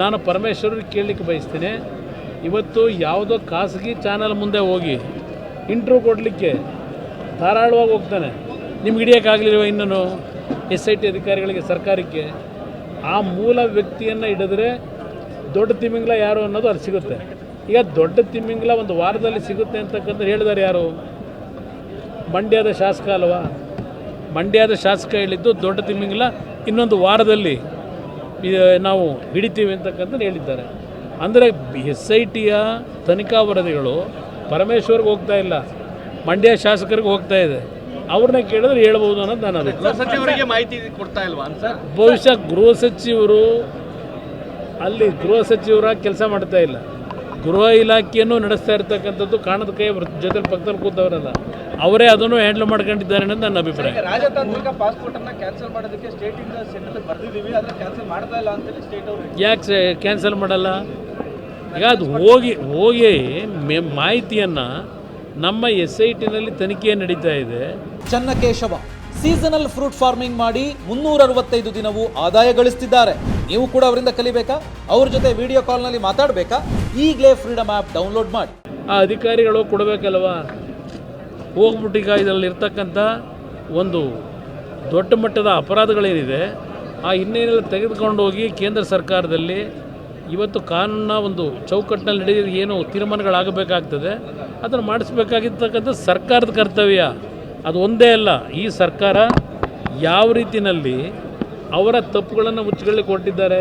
ನಾನು ಪರಮೇಶ್ವರಿಗೆ ಕೇಳಲಿಕ್ಕೆ ಬಯಸ್ತೀನಿ. ಇವತ್ತು ಯಾವುದೋ ಖಾಸಗಿ ಚಾನಲ್ ಮುಂದೆ ಹೋಗಿ ಇಂಟ್ರ್ಯೂ ಕೊಡಲಿಕ್ಕೆ ಧಾರಾಳವಾಗಿ ಹೋಗ್ತಾನೆ. ನಿಮ್ಗೆ ಹಿಡಿಯೋಕ್ಕಾಗಲಿಲ್ವ ಇನ್ನೂ ಎಸ್ ಐ ಟಿ ಅಧಿಕಾರಿಗಳಿಗೆ ಸರ್ಕಾರಕ್ಕೆ? ಆ ಮೂಲ ವ್ಯಕ್ತಿಯನ್ನು ಹಿಡಿದ್ರೆ ದೊಡ್ಡ ತಿಮಿಂಗ್ಲ ಯಾರು ಅನ್ನೋದು ಅಲ್ಲಿ ಸಿಗುತ್ತೆ. ಈಗ ದೊಡ್ಡ ತಿಮಿಂಗ್ಲ ಒಂದು ವಾರದಲ್ಲಿ ಸಿಗುತ್ತೆ ಅಂತಕ್ಕಂಥ ಹೇಳಿದ್ದಾರೆ ಯಾರು? ಮಂಡ್ಯದ ಶಾಸಕ ಅಲ್ವಾ? ಮಂಡ್ಯದ ಶಾಸಕ ಹೇಳಿದ್ದು ದೊಡ್ಡ ತಿಮಿಂಗ್ಲ ಇನ್ನೊಂದು ವಾರದಲ್ಲಿ ನಾವು ಹಿಡಿತೀವಿ ಅಂತಕ್ಕಂಥದ್ದು ಹೇಳಿದ್ದಾರೆ. ಅಂದರೆ ಎಸ್ ಐ ಟಿಯ ತನಿಖಾ ವರದಿಗಳು ಪರಮೇಶ್ವರ್ಗೆ ಹೋಗ್ತಾ ಇಲ್ಲ ಮಂಡ್ಯ ಶಾಸಕರಿಗೆ ಹೋಗ್ತಾ ಇದೆ. ಅವ್ರನ್ನ ಕೇಳಿದ್ರೆ ಹೇಳ್ಬೋದು ಅನ್ನೋದು ನಾನು ಅಭಿಪ್ರಾಯ. ಸಚಿವರಿಗೆ ಮಾಹಿತಿ ಕೊಡ್ತಾ ಇಲ್ವಾ ಸರ್ ಬಹುಶಃ ಗೃಹ ಸಚಿವರು ಅಲ್ಲಿ ಗೃಹ ಸಚಿವರಾಗಿ ಕೆಲಸ ಮಾಡ್ತಾ ಇಲ್ಲ. ಗೃಹ ಇಲಾಖೆಯನ್ನು ನಡೆಸ್ತಾ ಇರ್ತಕ್ಕಂಥದ್ದು ಕಾಣದ ಕೈ ಜೊತೆ ಪಕ್ಕದಲ್ಲಿ ಕೂತವರಲ್ಲ. ಅವರೇ ಅದನ್ನು ಹ್ಯಾಂಡಲ್ ಮಾಡ್ಕೊಂಡಿದ್ದಾರೆ ಅನ್ನೋದು ನನ್ನ ಅಭಿಪ್ರಾಯ. ರಾಜತಾಂತ್ರಿಕ ಪಾಸ್ಪೋರ್ಟ್ ಅನ್ನ ಕ್ಯಾನ್ಸಲ್ ಮಾಡೋದಕ್ಕೆ ಸ್ಟೇಟ್ ಇಂದ ಸೆಂಟ್ರಲ್ ಬರ್ದಿದೀವಿ ಆದ್ರೆ ಕ್ಯಾನ್ಸಲ್ ಮಾಡ್ತಾ ಇಲ್ಲ ಅಂತೇಳಿ ಸ್ಟೇಟ್ ಅವರು ಯಾಕೆ ಕ್ಯಾನ್ಸಲ್ ಮಾಡಲ್ಲ? ಈಗ ಅದು ಹೋಗಿ ಹೋಗಿ ಮೆ ಮಾಹಿತಿಯನ್ನು ನಮ್ಮ ಎಸ್ ಐ ಟಿನಲ್ಲಿ ತನಿಖೆ ನಡೀತಾ ಇದೆ. ಚನ್ನಕೇಶವ. ಸೀಸನಲ್ ಫ್ರೂಟ್ ಫಾರ್ಮಿಂಗ್ ಮಾಡಿ ಮುನ್ನೂರ ಅರವತ್ತೈದು ದಿನವೂ ಆದಾಯ ಗಳಿಸ್ತಿದ್ದಾರೆ. ನೀವು ಕೂಡ ಅವರಿಂದ ಕಲಿಬೇಕಾ? ಅವ್ರ ಜೊತೆ ವಿಡಿಯೋ ಕಾಲ್ನಲ್ಲಿ ಮಾತಾಡಬೇಕಾ? ಈಗಲೇ ಫ್ರೀಡಮ್ ಆ್ಯಪ್ ಡೌನ್ಲೋಡ್ ಮಾಡಿ. ಆ ಅಧಿಕಾರಿಗಳು ಕೊಡಬೇಕಲ್ವಾ? ಹೋಗ್ಬಿಟ್ಟು ಈಗ ಇದರಲ್ಲಿ ಇರ್ತಕ್ಕಂಥ ಒಂದು ದೊಡ್ಡ ಮಟ್ಟದ ಅಪರಾಧಗಳೇನಿದೆ, ಆ ಹಿನ್ನೆಲೆಯಲ್ಲಿ ತೆಗೆದುಕೊಂಡು ಹೋಗಿ ಕೇಂದ್ರ ಸರ್ಕಾರದಲ್ಲಿ ಇವತ್ತು ಕಾನೂನ ಒಂದು ಚೌಕಟ್ಟಿನಲ್ಲಿ ನಡೆದ ಏನು ತೀರ್ಮಾನಗಳಾಗಬೇಕಾಗ್ತದೆ, ಅದನ್ನು ಮಾಡಿಸ್ಬೇಕಾಗಿರ್ತಕ್ಕಂಥ ಸರ್ಕಾರದ ಕರ್ತವ್ಯ. ಅದು ಒಂದೇ ಅಲ್ಲ ಈ ಸರ್ಕಾರ ಯಾವ ರೀತಿಯಲ್ಲಿ ಅವರ ತಪ್ಪುಗಳನ್ನು ಮುಚ್ಚಿಕೊಳ್ಳಿ ಕೊಟ್ಟಿದ್ದಾರೆ.